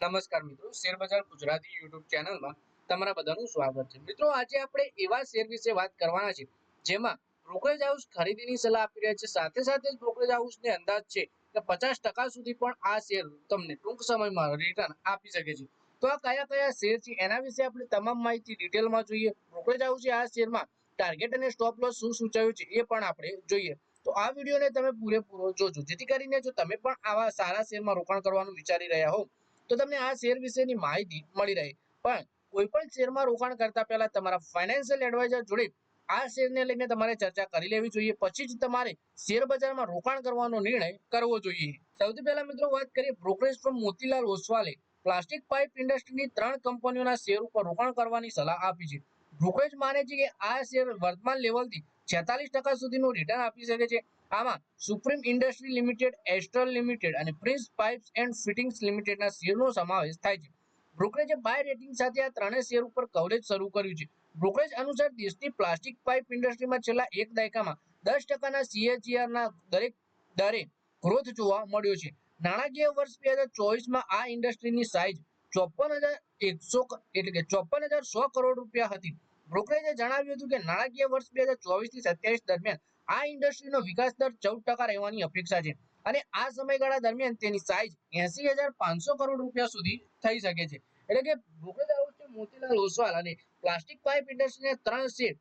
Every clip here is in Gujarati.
નમસ્કાર મિત્રો, શેર ગુજરાતી યુટ્યુબ ચેનલમાં તમારા બધાનું સ્વાગત છે. મિત્રો, આજે આપણે એવા શેર વિશે વાત કરવાના છે, જેમાં બ્રોકરેજ હાઉસ ખરીદીની સલાહ આપી રહ્યા છે. સાથે સાથે જ બ્રોકરેજ હાઉસને અંદાજ છે કે પચાસ સુધી પણ આ શેર તમને ટૂંક સમયમાં રિટર્ન આપી શકે છે. તો આ કયા કયા શેર છે, એના વિશે આપણે તમામ માહિતી ડિટેલમાં જોઈએ. બ્રોકરેજ હાઉસે આ શેરમાં ટાર્ગેટ અને સ્ટોપ લોસ શું સૂચવ્યું છે, એ પણ આપણે જોઈએ. તો આ વિડીયોને તમે પૂરેપૂરો જોજો. જેથી કરીને જો તમે પણ આવા સારા શેરમાં રોકાણ કરવાનું વિચારી રહ્યા હો તો તમને આ શેર વિશેની માહિતી મળી રહે. પણ કોઈ પણ શેરમાં રોકાણ કરતા પહેલા તમારા ફાઇનાન્શિયલ એડવાઇઝર જોડે આ શેરને લઈને તમારે ચર્ચા કરી લેવી જોઈએ. પછી જ તમારે શેર બજારમાં રોકાણ કરવાનો નિર્ણય કરવો જોઈએ. સૌથી પહેલા મિત્રો વાત કરીએ બ્રોકરેજ ફ્રોમ મોતીલાલ ઓસવાલે પ્લાસ્ટિક પાઇપ ઇન્ડસ્ટ્રીની ત્રણ કંપનીઓના શેર ઉપર રોકાણ કરવાની સલાહ આપી છે. બ્રોકરેજ માને છે કે આ શેર વર્તમાન લેવલથી છેતાલીસ ટકા સુધીનું રિટર્ન આપી શકે છે. આમાં Supreme industry limited, Astral limited અને પ્રિન્સ પાઇપ્સ એન્ડ ફિટિંગ્સ લિમિટેડના શેરનો સમાવેશ થાય છે. બ્રોકરેજે બાય રેટિંગ સાથે આ ત્રણેય શેર ઉપર કવરેજ શરૂ કર્યું છે. બ્રોકરેજ અનુસાર દેશની પ્લાસ્ટિક પાઇપ ઇન્ડસ્ટ્રીમાં છેલ્લા એક દાયકામાં દસ ટકાના સીએજીઆરના દરેક દરે ગ્રોથ જોવા મળ્યો છે. નાણાકીય વર્ષ બે હજાર ચોવીસમાં આ ઇન્ડસ્ટ્રીની સાઇઝ ચોપન હજાર એકસો એટલે કે ચોપન હજાર સો કરોડ રૂપિયા હતી. બ્રોકરેજે જણાવ્યું હતું કે નાણાકીય વર્ષ બે હજાર ચોવીસથી સત્યાવીસ દરમિયાન આ ઇન્ડસ્ટ્રીનો વિકાસ દર ચૌદ ટકા રહેવાની અપેક્ષા છે અને આ સમયગાળા દરમિયાન તેની સાઇઝ એસી હજાર પાંચસો કરોડ રૂપિયા સુધી થઈ શકે છે. એટલે કે હાઉસ છે મોતીલાલ ઓસવાલ અને પ્લાસ્ટિક પાઇપ ઇન્ડસ્ટ્રીના ત્રણ share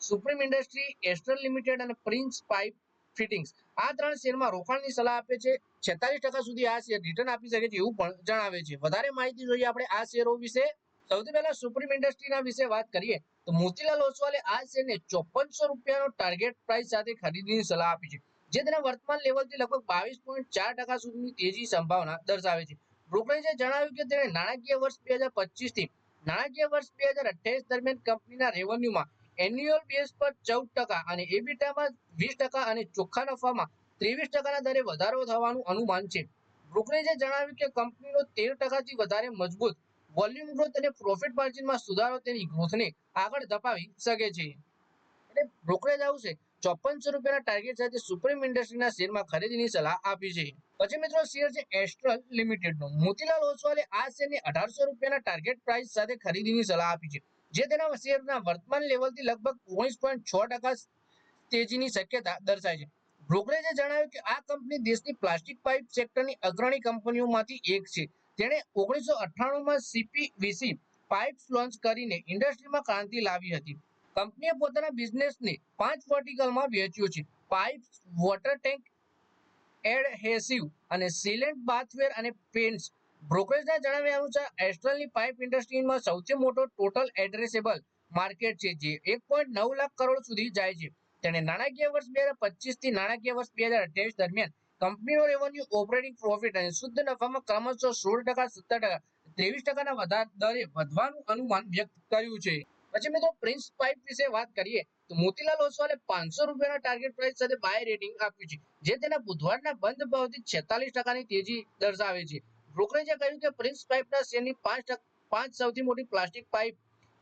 Supreme Industry, Astral Limited અને પ્રિન્સ પાઇપ ફિટિંગ્સ. આ ત્રણ શેરમાં રોકાણની સલાહ આપે છે. છેતાલીસ ટકા સુધી આ શેર રિટર્ન આપી શકે છે એવું પણ જણાવે છે. વધારે માહિતી જોઈએ આપણે આ શેરો વિશે. સૌથી પહેલા સુપ્રીમ ઇન્ડસ્ટ્રીના વિશે વાત કરીએ, તો મોતીલાલ ઓસવાલે આ શેરને ચોપનસો રૂપિયાનો ટાર્ગેટ પ્રાઇસ સાથે ખરીદીની સલાહ આપી છે, જે તેના વર્તમાન લેવલથી લગભગ બાવીસ પોઈન્ટ સુધીની તેજી સંભાવના દર્શાવે છે. બ્રોકરેજે જણાવ્યું કે તેણે નાણાકીય વર્ષ બે હજાર પચીસથી નાણાકીય વર્ષ બે હજાર અઠ્યાવીસ દરમિયાન કંપનીના રેવન્યુમાં એન્યુઅલ બેઝ પર ચૌદ ટકા અને એબીટામાં વીસ ટકા અને ચોખ્ખા નફામાં ત્રેવીસ ટકાના દરે વધારો થવાનું અનુમાન છે. બ્રોકરેજે જણાવ્યું કે કંપનીનો તેર ટકાથી વધારે મજબૂત વોલ્યુમ ગ્રોથ અને પ્રોફિટ માર્જિનમાં સુધારો તેની ગ્રોથને આગળ ધપાવી શકે છે. એટલે બ્રોકરેજ હાઉસે ચોપનસો રૂપિયાના ટાર્ગેટ સાથે સુપ્રીમ ઇન્ડસ્ટ્રીના શેરમાં ખરીદીની સલાહ આપી છે. પછી મિત્રો શેર છે એસ્ટ્રલ લિમિટેડનો મોતીલાલ ઓસવાલે આ શેરને અઢારસો રૂપિયાના ટાર્ગેટ પ્રાઇસ સાથે ખરીદીની સલાહ આપી છે. જે તેના શેરના વર્તમાન લેવલથી લગભગ ઓગણીસ પોઈન્ટ છ ટકા તેજીની શક્યતા દર્શાય છે. બ્રોકરેજે જણાવ્યું કે આ કંપની દેશની પ્લાસ્ટિક પાઇપ સેક્ટરની અગ્રણી કંપનીઓમાંથી એક છે. તેણે ઓગણીસો અઠ્ઠાણુંમાં સીપીવીસી પાઇપ્સ લોન્ચ કરીને ઇન્ડસ્ટ્રીમાં ક્રાંતિ લાવી હતી. કંપનીએ પોતાના બિઝનેસને પાંચ વર્ટિકલમાં વેચ્યો છે. પાઇપ્સ વોટર ટેન્ક એડહેસિવ અને સિલેન્ટ બાથવેર અને પેન્ટ્સ બ્રોકરેજના જણાવ્યા અનુસાર, એસ્ટ્રલની પાઇપ ઇન્ડસ્ટ્રીમાં સૌથી મોટો ટોટલ એડ્રેસેબલ માર્કેટ છે, જે એક પોઈન્ટ નવ લાખ કરોડ સુધી જાય છે. તેણે નાણાકીય વર્ષ બે હજાર પચીસથી નાણાકીય વર્ષ બે હજાર અઠ્યાવીસ દરમિયાન કંપનીનો રેવન્યુ ઓપરેટિંગ પ્રોફિટ અને શુદ્ધ નફામાં ક્રમશઃ સોળ ટકા, સત્તર ટકા, ત્રેવીસ ટકાના વધાર દરે વધવાનું અનુમાન વ્યક્ત કર્યું છે. પછી મિત્રો, પ્રિન્સ પાઇપ વિશે વાત કરીએ, તો મોતીલાલ ઓસવાલે પાંચસો રૂપિયાના ટાર્ગેટ પ્રાઇસ સાથે બાય રેટિંગ આપ્યું છે, જે તેના બુધવારના બંધ ભાવથી છેતાલીસ ટકાની તેજી દર્શાવે છે. બ્રોકરેજે કહ્યું કે પ્રિન્સ પાઇપના શેરની પાંચ પાંચ સૌથી મોટી પ્લાસ્ટિક પાઇપ,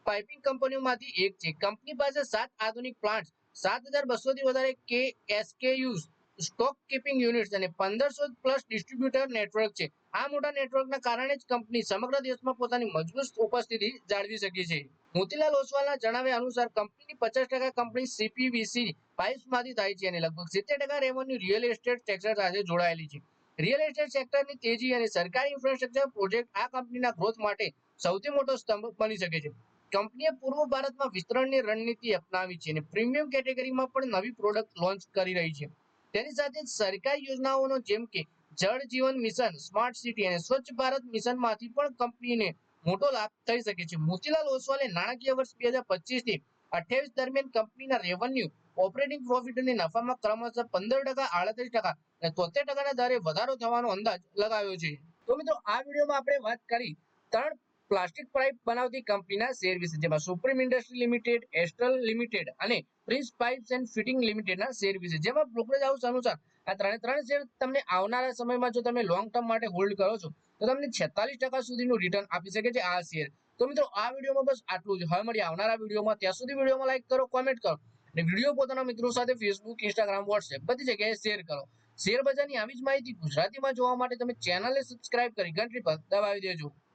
પાઇપિંગ કંપનીઓમાંથી એક છે. કંપની પાસે સાત આધુનિક પ્લાન્ટ સાત હજાર બસોથી વધારે કે એસકેયુઝ સ્ટોક કીપિંગ યુનિટ્સ અને પંદરસો પ્લસ ડિસ્ટ્રીબ્યુટર નેટવર્ક છે. આ મોટા નેટવર્કના કારણે જ કંપની સમગ્ર દેશમાં પોતાની મજબૂત ઉપસ્થિતિ જાળવી શકી છે. મોતીલાલ ઓસવાલના જણાવ્યા અનુસાર કંપનીની પચાસ ટકા કંપની સીપીવીસી પાઇપ્સમાંથી થાય છે અને લગભગ સિત્તેર ટકા રેવન્યુ રિયલ એસ્ટેટ સેક્ટર સાથે જોડાયેલી છે. રિયલ એસ્ટેટ સેક્ટરની તેજી અને સરકારી ઇન્ફ્રાસ્ટ્રક્ચર પ્રોજેક્ટ આ કંપનીના ગ્રોથ માટે સૌથી મોટો સ્તંભ બની શકે છે. કંપનીએ પૂર્વ ભારતમાં વિસ્તરણની રણનીતિ અપનાવી છે અને પ્રીમિયમ કેટેગરીમાં પણ નવી પ્રોડક્ટ લોન્ચ કરી રહી છે. તેની સાથે સરકારી યોજનાઓનો જેમ કે જળ જીવન મિશન, સ્માર્ટ સિટી અને સ્વચ્છ ભારત મિશનમાંથી પણ કંપનીને મોટો લાભ થઈ શકે છે. મોતીલાલ ઓસવાલે નાણાકીય વર્ષ બે હજાર પચીસથી અઠ્યાવીસ દરમિયાન કંપનીના રેવન્યુ ઓપરેટિંગ પ્રોફિટ અને નફામાં ક્રમશઃ પંદર ટકા, આડત્રીસ ટકા અને તોતેર ટકાના દરે વધારો થવાનો અંદાજ લગાવ્યો છે. તો મિત્રો, આ વિડીયોમાં આપણે વાત કરી ત્રણ પ્લાસ્ટિક પાઇપ બનાવતી કંપનીના શેર વિશે, જેમાં Supreme Industry Limited Astral Limited અને પ્રિન્સ પાઇપ્સ એન્ડ ફિટિંગ લિમિટેડના શેર વિશે, જેમાં બ્રોકરેજ હાઉસ અનુસાર આ ત્રણે ત્રણ શેર તમને આવનારા સમયમાં જો તમે લોંગ ટર્મ માટે હોલ્ડ કરો છો, તો તમને છેતાલીસ ટકા સુધીનું રિટર્ન આપી શકે છે આ શેર. તો મિત્રો, આ વિડીયોમાં બસ આટલું જ. હવે મળી આવનારા વિડીયોમાં. ત્યાં સુધી વિડીયોમાં લાઈક કરો કોમેન્ટ કરો અને વીડિયો પોતાના મિત્રો સાથે ફેસબુક ઇન્સ્ટાગ્રામ વોટ્સએપ બધી જગ્યાએ શેર કરો. શેર બજારની આવી જ માહિતી ગુજરાતીમાં જોવા માટે તમે ચેનલને સબસ્ક્રાઇબ કરી ઘંટડી પર દબાવી દેજો.